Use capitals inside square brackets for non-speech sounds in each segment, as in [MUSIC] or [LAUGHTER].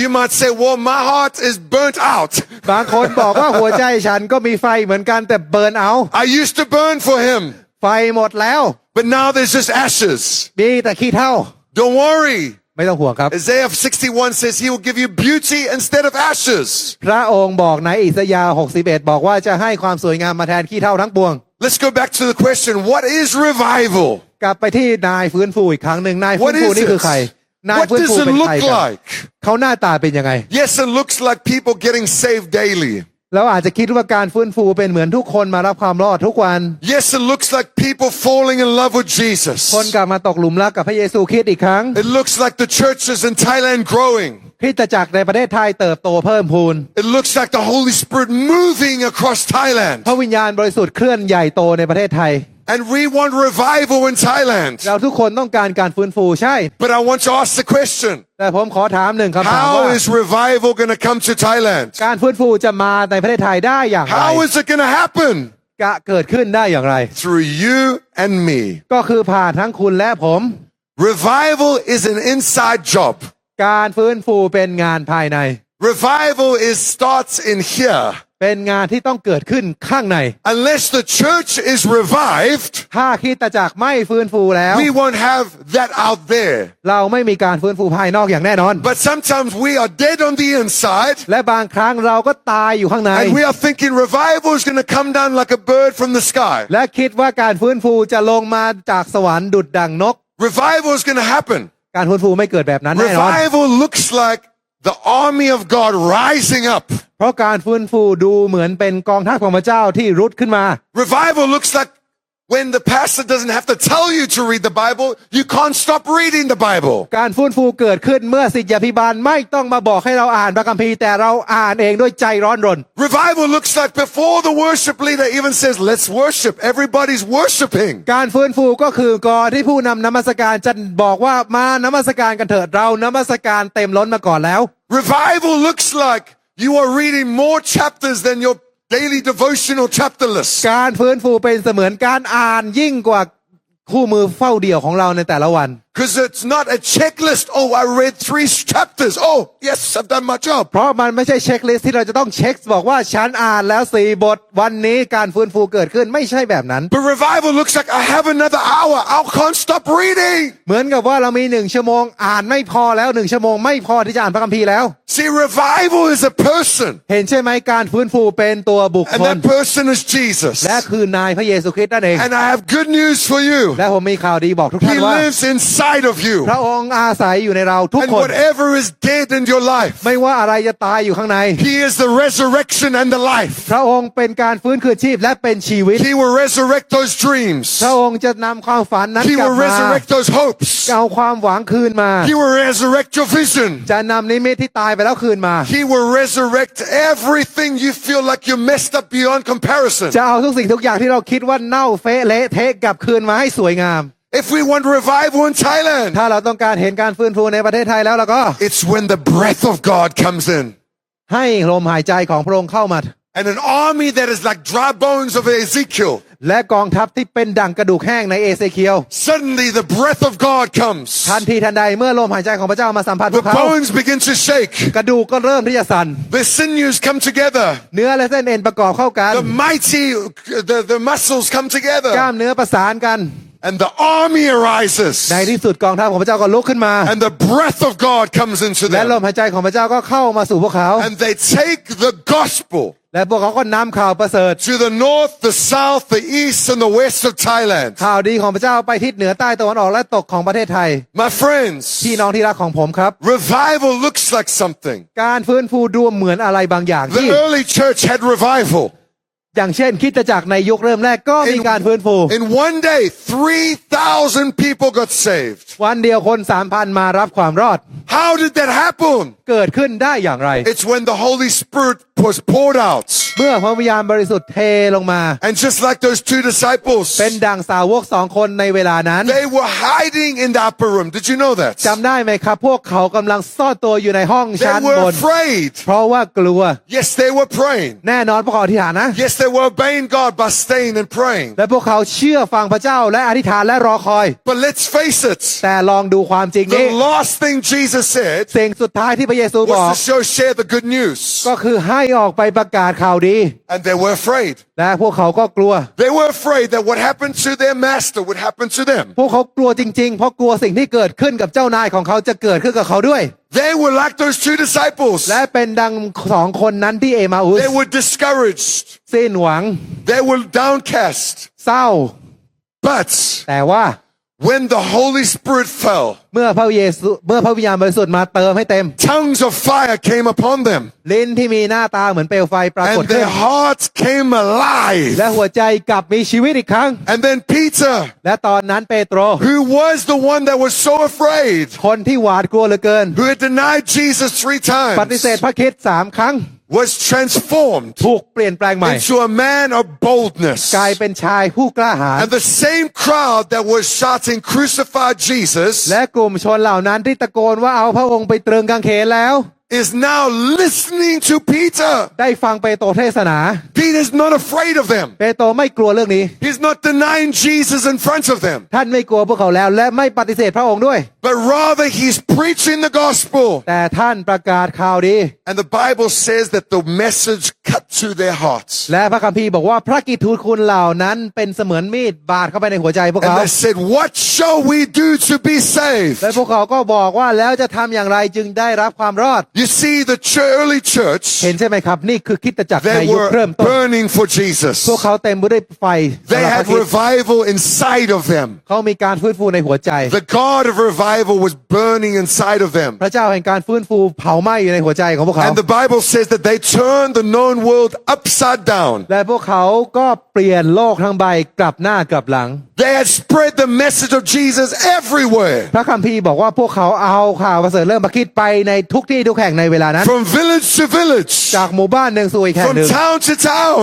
You might say, well, my heart is burnt out. [LAUGHS] บางคนบอกว่าหัวใจฉันก็มีไฟเหมือนกันแต่เบิร์นเอา I used to burn for him, ไฟหมดแล้ว but now there's just ashes. มีแต่ขี้เท่า Don't worry. ไม่ต้องห่วงครับ Isaiah 61 says he will give you beauty instead of ashes. พระองค์บอกในอิสยาห์61 บอกว่าจะให้ความสวยงามมาแทนขี้เท่าทั้งปวง Let's go back to the question what is revival? กลับไปที่นายฟื้นฟูอีกครั้งหนึ่งนายฟื้ What นฟู is นี่คือ it? ใคร นาย What ฟื้น does ฟู it เป็นใคร look กัน like? เขาหน้าตาเป็นยังไง Yes, it looks like people getting saved daily. เราอาจจะคิดว่าการฟื้นฟูเป็นเหมือนทุกคนมารับความรอดทุกวัน Yes, it looks like people falling in love with Jesus. คนกลับมาตกหลุมรักกับพระเยซูคริสต์อีกครั้ง It looks like the churches in Thailand growing. คริสตจักรในประเทศไทยเติบโตเพิ่มพูน It looks like the Holy Spirit moving across พ Thailand. ระวิญญาณบริสุทธิ์เคลื่อนใหญ่โตในประเทศไทย And we want revival in Thailand. เราทุกคนต้องการการฟื้นฟูใช่ But I want to ask the question แต่ผมขอถามหนึ่งคำถามว่า How is revival going to come to Thailand? การฟื้นฟูจะมาในประเทศไทยได้อย่างไร How is it going to happen? กะเกิดขึ้นได้อย่างไร Through you and me. ก็คือผ่านทั้งคุณและผม Revival is an inside job. การฟื้นฟูเป็นงานภายใน Revival is starts in here. เป็นงานที่ต้องเกิดขึ้นข้างใน Unless the church is revived, ถ้าคริดตจักรไม่ฟื้นฟูแล้ว we won't have that out there. เราไม่มีการฟื้นฟูภายนอกอย่างแน่นอน But sometimes we are dead on the inside และบางครั้งเราก็ตายอยู่ข้างใน and we are thinking revival is going to come down like a bird from the sky. และคิดว่าการฟื้นฟูจะลงมาจากสวรรค์ดุดดังนก Revival is going to happen. การฟื้นฟูไม่เกิดแบบนั้นแน่นอน Revival looks like the army of God rising up. เพราะการฟื้นฟูดูเหมือนเป็นกองทัพของพระเจ้าที่รุดขึ้นมา Revival looks like when the pastor doesn't have to tell you to read the Bible, you can't stop reading the Bible. การฟื้นฟูเกิดขึ้นเมื่อสิทธยาพิบาลไม่ต้องมาบอกให้เราอ่านพระคัมภีร์แต่เราอ่านเองด้วยใจร้อนรน Revival looks like before the worship leader even says, let's worship, everybody's worshiping. การฟื้นฟูก็คือก่อนที่ผู้นำนมัสการจะบอกว่ามานมัสการกันเถิดเรานมัสการเต็มล้นมาก่อนแล้ว Revival looks like you are reading more chapters than your daily devotional chapter list. การฟื้นฟูเป็นเสมือนการอ่านยิ่งกว่าคู่มือเฝ้าเดี่ยวของเราในแต่ละวัน Because it's not a checklist. Oh, I read three chapters. Oh, yes, I've done my job. เพราะมันไม่ใช่เช็คลิสต์ที่เราจะต้องเช็คบอกว่าฉันอ่านแล้วสี่บทวันนี้การฟื้นฟูเกิดขึ้นไม่ใช่แบบนั้น But revival looks like I have another hour. I can't stop reading. เหมือนกับว่าเรามีหนึ่งชั่วโมงอ่านไม่พอแล้วหนึ่งชั่วโมงไม่พอที่จะอ่านพระคัมภีร์แล้ว See, revival is a person, เห็นใช่ไหมการฟื้นฟูเป็นตัวบุค and คล that person is Jesus. และคือนายพระเยซูคริสต์นั่นเอง And I have good news for you. และผมมีข่าวดีบอกทุกท่า He นว่า lives inside of you. พระองค์อาศัยอยู่ในเราทุก And คน whatever is dead in your life, ไม่ว่าอะไรจะตายอยู่ข้างใน He is the resurrection and the life. พระองค์เป็นการฟื้นคืนชีพและเป็นชีวิต He will resurrect those พ dreams. ระองค์จะนำความฝันนั้น He กลับ will มา resurrect those hopes. เอาความหวังคืนมา He will resurrect your vision. จะนำนิมิตที่ตายไปแล้วคืนมา He will resurrect everything you feel like you messed up beyond comparison. จะเอาทุกสิ่งทุกอย่างที่เราคิดว่าเน่าเฟะเละเทะกลับคืนมาให้สวยงาม If we want revival in Thailand, ถ้าเราต้องการเห็นการฟื้นฟูในประเทศไทยแล้วเราก็ it's when the breath of God comes in. ให้ลมหายใจของพระองค์เข้ามา And an army that is like dry bones of Ezekiel. และกองทัพที่เป็นดั่งกระดูกแห้งในเอเซเคียล Suddenly the breath of God comes. ทันทีทันใดเมื่อลมหายใจของพระเจ้ามาสัมผัสพ The วกเขา bones begin to shake. กระดูกก็เริ่มที่จะสั่น The sinews come together. เนื้อและเส้นเอ็นประกอบเข้ากัน The mighty, the, the muscles come กล้าม together. เนื้อประสานกัน And the army arises. ในที่สุดกองทัพของพระเจ้าก็ลุกขึ้นมา And the breath of God comes into และล them. มหายใจของพระเจ้าก็เข้ามาสู่พวกเขา And they take the gospel และพวกเขาก็นำข่าวประเสริฐ to the north, the south, the east, and the west of Thailand. ข่าวดีของพระเจ้าไปทิศเหนือใต้ตะวันออกและตกของประเทศไทย My friends, พี่น้องที่รักของผมครับ revival looks like something. การฟื้นฟูดูเหมือนอะไรบางอย่าง The ที่ early church had revival. อย่างเช่นคริดจักรในยุคเริ่มแรกก็มีการฟื้นฟู In one day, 3,000 people got saved. วันเดียวคนสามพันมารับความรอด How did that happen? เกิดขึ้นได้อย่างไร It's when the Holy Spirit was poured out. เมื่อพระวิญญาณบริสุทธิ์เทลงมา And just like those two disciples, เป็นดังสาวกสองคนในเวลานั้น they were hiding in the upper room. Did you know that? จำได้ไหมครับ พวกเขากำลังซ่อนตัวอยู่ในห้อง They ชั้นบ were น afraid. เพราะว่ากลัว Yes, they were praying. แน่นอนพวกเขาอธิษฐานนะ Yes, they were obeying God by staying and praying. และพวกเขาเชื่อฟังพระเจ้าและอธิษฐานและรอคอย But let's face it, แต่ลองดูความจริงนี้ the last thing Jesus said สิ่งสุดท้ายที่พระเยซูบอก was to show, share the good news. ก็คือให้ออกไปประกาศข่าวดี And they were afraid. และพวกเขาก็กลัว They were afraid that what happened to their master would happen to them. พวกเขากลัวจริงๆ เพราะกลัวสิ่งที่เกิดขึ้นกับเจ้านายของเขาจะเกิดขึ้นกับเขาด้วย They were like those two disciples. และเป็นดังสองคนนั้นที่เอมาอุส They were discouraged. สิ้นหวัง They were downcast. เศร้า But แต่ว่า when the Holy Spirit fell, เมื่อพระเยซูเมื่อพระวิญญาณบริสุทธิ์มาเติมให้เต็ม tongues of fire came upon them. ลิ้นที่มีหน้าตาเหมือนเปลวไฟปรากฏ And ขึ้น their hearts came และ alive. หัวใจกลับมีชีวิตอีกครั้ง And then Peter, และตอนนั้นเปโตร who was the one that was so afraid, คนที่หวาดกลัวเหลือเกิน who had denied Jesus three ปฏิเสธ times, พระคริดสามครั้ง was transformed ถูกเปลี่ยนแปลงใหม่ into a man of กลาย boldness. เป็นชายผู้กล้าหาญ And the same crowd that was shouting, crucify Jesus, และกลุ่มชนเหล่านั้นที่ตะโกนว่าเอาพระองค์ไปตรึงกางเขนแล้ว is now listening to Peter. ได้ฟังเปโตรเทศนา Peter's not afraid of them. เปโตรไม่กลัวเรื่องนี้ He's not denying Jesus in front of them, ท่านไม่กลัวพวกเขาแล้วและไม่ปฏิเสธพระองค์ด้วย but rather he's preaching the gospel. แต่ท่านประกาศข่าวดี And the Bible says that the message cut to their hearts. และพระคัมภีร์บอกว่าพระกิตทูตคุณเหล่านั้นเป็นเสมือนมีดบาดเข้าไปในหัวใจพวก And เขา they said, What shall we do to be saved? และพวกเขาก็บอกว่าแล้วจะทำอย่างไรจึงได้รับความรอด You see, the ch- early church, เห็นใช่ไหมครับ นี่คือคริดตจักรใน they ยุคเริ่ม were ต้น burning for พวก Jesus. เขาเต็มไปด้วยไฟ They สำหรับพ had ระคริสต์ revival inside of them. เขามีการฟื้นฟูในหัวใจ The God of revival was burning inside of them. พระเจ้าแห่งการฟื้นฟูเผาไหม้อยู่ในหัวใจของพวกเขา And the Bible says that they turned the known world upside down. และพวกเขาก็ เปลี่ยนโลกทั้งใบกลับหน้ากลับหลัง They had spread the message of Jesus everywhere. พระคัมภีร์บอกว่าพวกเขาเอาข่าวประเสริฐเรื่องพระคริดไปในทุกที่ทุกแห่งในเวลานั้น From village to village. จากหมู่บ้านหนึ่งสู่อีกแห่ง From หนึ่ง town to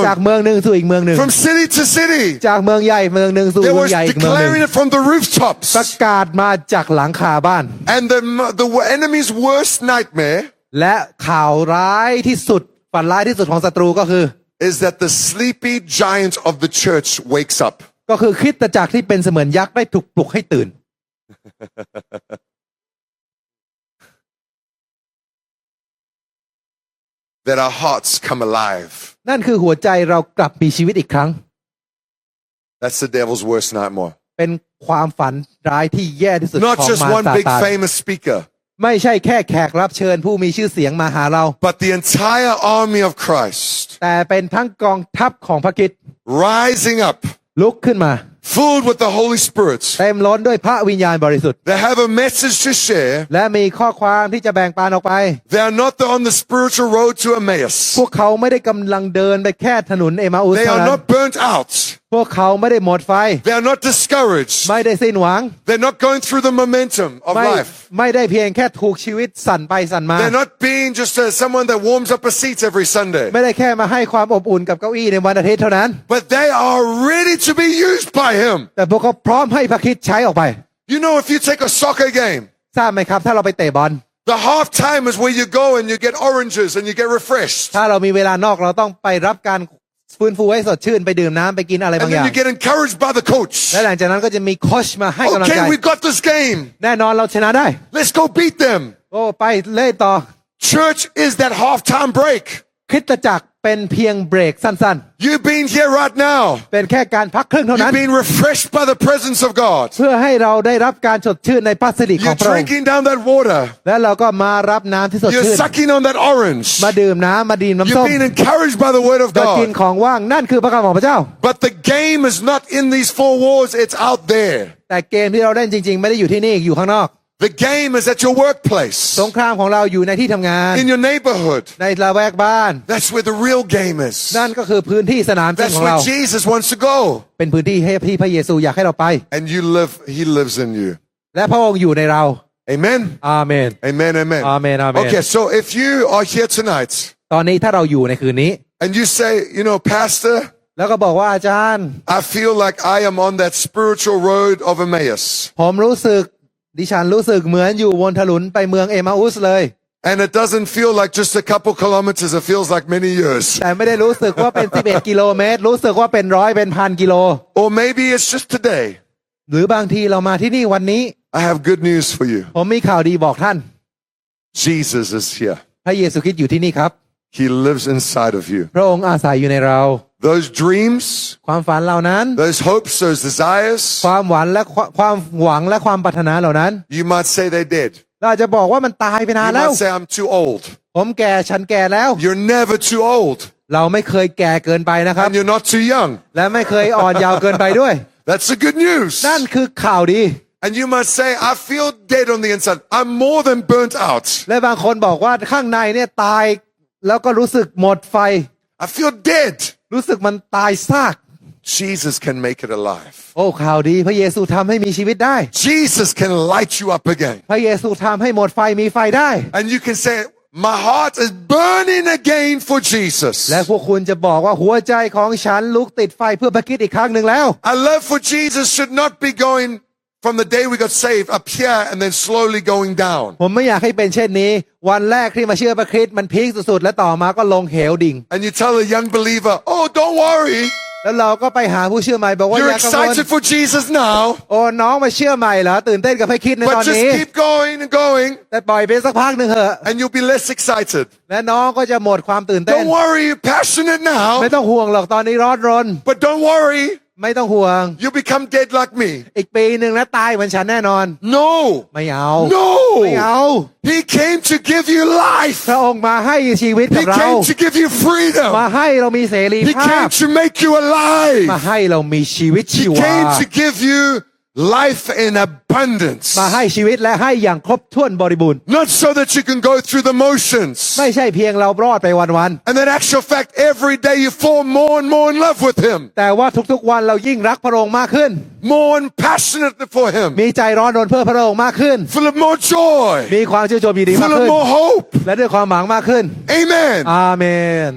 จาก town. เมืองหนึ่งสู่อีกเมืองหนึ่ง From city to city. จากเมืองใหญ่เมืองหนึ่งสู่ They เมือ were งใหญ่อีกเมืองหนึ่ง declaring it from the ประ rooftops. กาศมาจากหลังคาบ้าน And the, the enemy's worst nightmare และข่าวร้ายที่สุดฝันร้ายที่สุดของศัตรูก็คือ is that the sleepy giant of the church wakes up. [LAUGHS] ก็คือคริสตจักรที่เป็นเสมือนยักษ์ได้ถูกปลุกให้ตื่น That our hearts come alive. นั่นคือหัวใจเรากลับมีชีวิตอีกครั้ง That's the devil's worst nightmare. เป็นความฝันร้ายที่แย่ที่สุด Not ของ just มาร one ซา big ตาน famous speaker, ไม่ใช่แค่แขกรับเชิญผู้มีชื่อเสียงมาหาเรา but the entire army of Christ แต่เป็นทั้งกองทัพของพระคริด rising up, ลุกขึ้นมา filled with the Holy Spirit. เต็มล้นด้วยพระวิญญาณบริสุทธิ์ They have a message to share. และมีข้อความที่จะแบ่งปันออกไป They are not on the spiritual road to Emmaus. พวกเขาไม่ได้กำลังเดินไปแค่ถนนเอมาอุส They เท่า are นั้น not burnt out. พวกเขาไม่ได้หมดไฟ They are not discouraged. ไม่ได้สิ้นหวัง They're not going through the momentum of ไม่ life. ไม่ได้เพียงแค่ถูกชีวิตสั่นไปสั่นมา They're not being just uh, someone that warms up a seat every Sunday. ไม่ได้แค่มาให้ความอบอุ่นกับเก้าอี้ในวันอาทิตย์เท่านั้น But they are ready to be used by Him. แต่พวกเขาพร้อมให้พระคริดใช้ออกไป You know, if you take a soccer game, ทราบไหมครับ ถ้าเราไปเตะบอล the half time is where you go and you get oranges and you get refreshed. ถ้าเรามีเวลานอกเราต้องไปรับการ ฟื้นฟูให้สดชื่นไปดื่มน้ำไปกินอะไรบา And งอย่า then ง you get encouraged by the coach. และหลังจากนั้นก็จะมีโค้ชมาให้กำลังใจ Okay, we got this game. แน่นอนเราชนะได้ Let's go beat them. โอ้ไปเล่นต่อ Church is that halftime break. คริสตจักร เป็นเพียงเบรกสั้น You've been here right now. ๆ เป็นแค่การพักครึ่งเท่านั้น You've been refreshed by the presence of God. เพื่อให้เราได้รับการสดชื่นในพระสิริขอ You're งพระองค์ drinking down that water. และเราก็มารับน้ำที่สด You're ชื่น sucking on that orange. มาดื่มน้ำมาดื่มน้ำส้ You're ม being encouraged by the word of ก็กิน God. ของว่างนั่นคือพระคำของพระเจ้า But the game is not in these four walls, it's out there. แต่เกมที่เราเล่นจริง ๆ ไม่ได้อยู่ที่นี่อยู่ข้างนอก The game is at your workplace, สงครามของเราอยู่ในที่ทำงาน in your neighborhood. ในละแวกบ้าน That's where the real game is. นั่นก็คือพื้นที่สนามจริง That's ของเรา where Jesus wants to go. เป็นพื้นที่ให้ที่พระเยซูอยากให้เราไป And you live, He lives in you. และพระองค์อยู่ในเรา Amen. อาเมน Amen. Amen. Amen, amen. Okay, so if you are here tonight ตอนนี้ถ้าเราอยู่ในคืนนี้ and you say, you know, Pastor, แล้วก็บอกว่าอาจารย์ I feel like I am on that spiritual road of Emmaus. ผมรู้สึก ดิฉันรู้สึกเหมือนอยู่บนถนนไปเมืองเอมาอุสเลย And it doesn't feel like just a couple kilometers, it feels like many years. แต่ไม่ได้รู้สึกว่าเป็น 11 กิโลเมตร รู้สึกว่าเป็นร้อยเป็นพันกิโล Or maybe it's just today. หรือบางทีเรามาที่นี่วันนี้ I have good news for you. ผมมีข่าวดีบอกท่าน Jesus is here. พระเยซูคริสต์อยู่ที่นี่ครับ He lives inside of you. พระองค์อาศัยอยู่ในเรา Those dreams, ความฝันเหล่านั้น those hopes, those desires, ความหวังและความความหวังและความปรารถนาเหล่านั้น you might say they're dead. เราอาจจะบอกว่ามันตายไปนาน You แล้ว might say, I'm too old. ผมแก่ฉันแก่แล้ว You're never too old. เราไม่เคยแก่เกินไปนะครับ And you're not too young. และไม่เคยอ่อนเยาว์เกินไปด้วย That's the good news. นั่นคือข่าวดี And you must say, I feel dead on the inside. I'm more than burnt out. และบางคนบอกว่าข้างในเนี่ยตาย แล้วก็รู้สึกหมดไฟ I feel dead. รู้สึกมันตายซาก Jesus can make it alive. โอ้ข่าวดีพระเยซูทำให้มีชีวิตได้ Jesus can light you up again. พระเยซูทำให้หมดไฟมีไฟได้ And you can say, My heart is burning again for Jesus. และพวกคุณจะบอกว่าหัวใจของฉันลุกติดไฟเพื่อพระคริดอีกครั้งหนึ่งแล้ว Our love for Jesus should not be going from the day we got saved up here and then slowly going down. ผมไม่อยากให้เป็นเช่นนี้ วันแรกที่มาเชื่อพระคริสต์มันพีคสุดๆ และต่อมาก็ลงเหวดิ่ง And you tell a young believer, Oh, don't worry. แล้วเราก็ไปหาผู้เชื่อใหม่บอกว่าอ You're ย่ากังวล excited for Jesus now, โอ้น้องมาเชื่อใหม่เหรอตื่นเต้นกับพระคริสต์ในตอน but นี้ just keep going and going, แต่ปล่อยไปสักพักหนึ่งเถอะ and you'll be less excited. และน้องก็จะหมดความตื่นเต้น Don't worry, you're passionate now, ไม่ต้องห่วงหรอกตอนนี้ร้อนรน but don't worry, ไม่ต้องห่วง you'll become dead like me. อีกปีหนึ่งนะตายเหมือนฉันแน่นอน No, ไม่เอาไม่เอา no. He came to give you life. พระองค์มาให้ชีวิต He กับเรา came to give you มา freedom. ให้เรามีเสรี He ภา came พ to make you มา alive. ให้เรามีชีวิต He ชีวา came to give you life in abundance. มาให้ชีวิตและให้อย่างครบถ้วนบริบูรณ์ Not so that you can go through the motions. ไม่ใช่เพียงเรารอดไปวัน And in actual fact, every day you fall more and more in love with Him, ๆแต่ว่าทุกๆวันเรายิ่งรักพระองค์มากขึ้น more and passionate for Him, มีใจร้อนรนเพื่อพระองค์มากขึ้น full of more joy, มีความชื่นชมยินดีมาก full of ขึ้น more hope. และด้วยความหวังมากขึ้น Amen. อาเมน